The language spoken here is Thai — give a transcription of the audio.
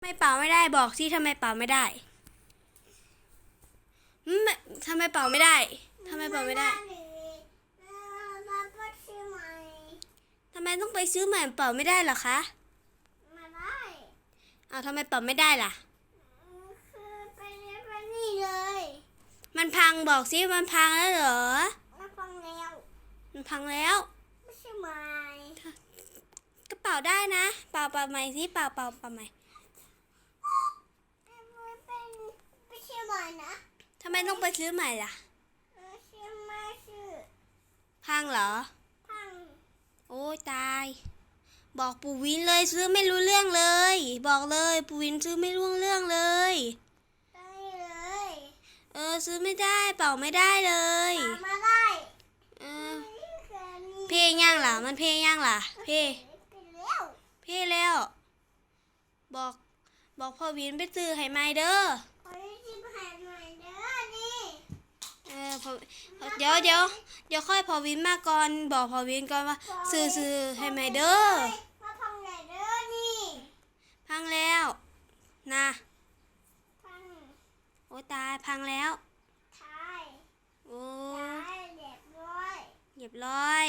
ไม่เป่าไม่ได้บอกสิทำไมเป่าไม่ได้อืมทำไมเป่าไม่ได้ทำไมเป่าไม่ได้ทำไมต้องไปซื้อใหม่เป่าไม่ได้เหรอคะมาได้อ้าวทำไมเป่าไม่ได้ล่ะคือไปเรียนไปนี่เลย มันพังบอกสิมันพังแล้วเหรอมาฟังแล้วมันพังแล้วไม่ใช่ไหมก็เป่าได้นะ เป่าเป่าใหม่สิเป่าเป่าเป่าใหม่ไม่เป็นไม่ใช่ไหมนะ ทำไม ต้องไปซื้อใหม่ล่ะไม่ใช่ไม่ชื่อพังเหรอ พัง โอ้ยตาย บอกปู่วินเลยซื้อไม่รู้เรื่องเลย บอกเลยปู่วินซื้อไม่รู้เรื่องเลยได้เลย เออซื้อไม่ได้เป่าไม่ได้เลยมาได้เออนี่คือนี่เพลงยังล่ะ มันเพลงยังล่ะ เพลไปแล้วเพลแล้ว บอก บอกพ่อวินไปซื้อให้ไม่เด้อ ขอให้ชิมหายหน่อยเด้อนี่ เออ พอเดี๋ยวเดี๋ยวเดี๋ยวค่อยพอวินมาก่อนบอกพอวินก่อนว่า ซื้อซื้อให้ไม่เด้อมาพังไหนเด้อนี่ พังแล้วนะพังโอ้ตายพังแล้วทายโอ้ทายเรียบร้อยเหยียบร้อย